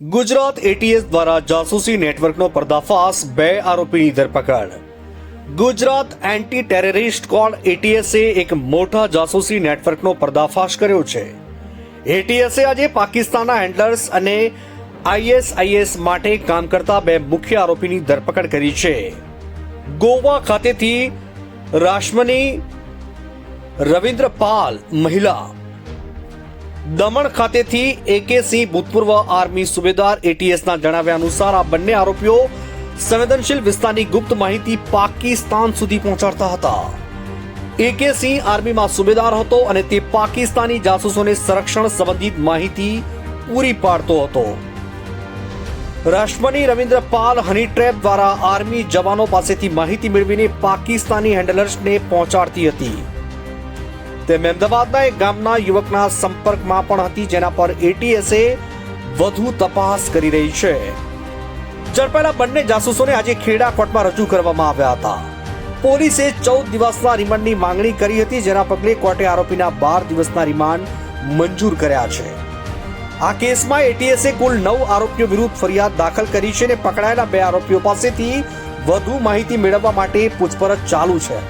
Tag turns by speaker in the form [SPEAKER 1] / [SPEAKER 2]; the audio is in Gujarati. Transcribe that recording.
[SPEAKER 1] ગુજરાત એટીએસ દ્વારા જાસૂસી નેટવર્કનો પર્દાફાશ બે આરોપીની ધરપકડ. ગુજરાત એન્ટી ટેરરિસ્ટ કોડ એટીએસએ એક મોટા જાસૂસી નેટવર્કનો પર્દાફાશ કર્યો છે. એટીએસે આજે પાકિસ્તાનના હેન્ડલર્સ અને આઈએસઆઈએસ માટે કામ કરતા બે મુખ્ય આરોપીની ધરપકડ કરી છે. ગોવા ખાતેથી રાશમની રવિન્દ્રપાલ મહિલા દમણ ખાતેથી એકે સિંહ ભૂતપૂર્વ આર્મી સુબેદાર એટીએસના જણાવ્યા અનુસાર આ બંને આરોપીઓ સંવેદનશીલ વિસ્તારની ગુપ્ત માહિતી પાકિસ્તાન સુધી પહોંચાડતા હતા. એકે સિંહ આર્મીમાં સુબેદાર હતો અને તે પાકિસ્તાની જાસૂસોને સંરક્ષણ સંબંધિત માહિતી પૂરી પાડતો હતો. રાષ્ટ્રપતિ રવિન્દ્ર પાલ હની ટ્રેપ દ્વારા આર્મી જવાનો પાસેથી માહિતી મેળવીને પાકિસ્તાની હેન્ડલર્સને પહોંચાડતી હતી. તે અમદાવાદના એક ગામના યુવકના સંપર્કમાં પણ હતી, જેના પર એટીએસએ વધુ તપાસ કરી રહી છે. ઝડપાયેલા બંને જાસૂસોને આજે ખેડા કોર્ટમાં રજૂ કરવામાં આવ્યા હતા. પોલીસે ચૌદ દિવસના રિમાન્ડની માંગણી કરી હતી, જેના પગલે કોર્ટે આરોપીના બાર દિવસના રિમાન્ડ મંજૂર કર્યા છે. આ કેસમાં એટીએસે કુલ નવ આરોપીઓ વિરુદ્ધ ફરિયાદ દાખલ કરી છે અને પકડાયેલા બે આરોપીઓ પાસેથી વધુ માહિતી મેળવવા માટે પૂછપરછ ચાલુ છે.